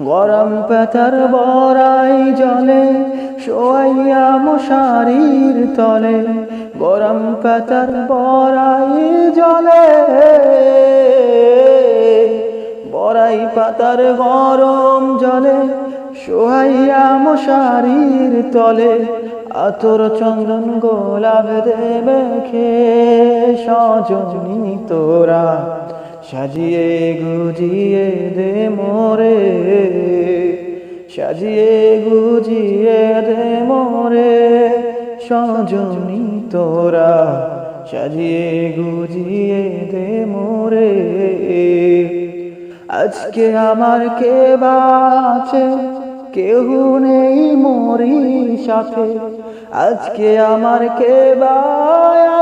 গরম পাতার বড়াই জলে, শোয়াইয়া মশারির তলে। গরম পাতার বড়াই জলে, বড়াই পাতার গরম জলে, শোয়াইয়া মশারির তলে। আতর চন্দন গোলাপ দেবে খে সজনী তোরা, সাজিয়ে গুজিয়ে দে মোরে সাজিয়ে গুজিয়ে দে মোরে, সজনী তোরা। সাজিয়ে গুজিয়ে দে মোরে। আজকে আমার কে বাছে কেউ নেই মরি সাথে। আজকে আমার কে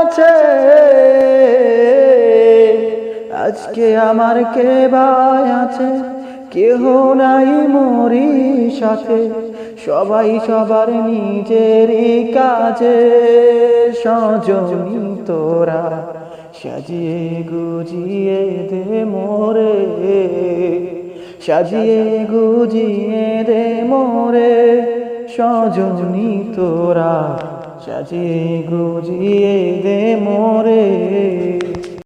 আছে আজকে আমার কে আছে কেহ নাই মরি সাথে, সবাই সবার নিজেরই কাজে। সজনী তোরা সাজিয়ে গুজিয়ে দে মোরে, সাজিয়ে গুজিয়ে দে মোরে। সজনী তোরা সাজিয়ে গুজিয়ে দে মোরে।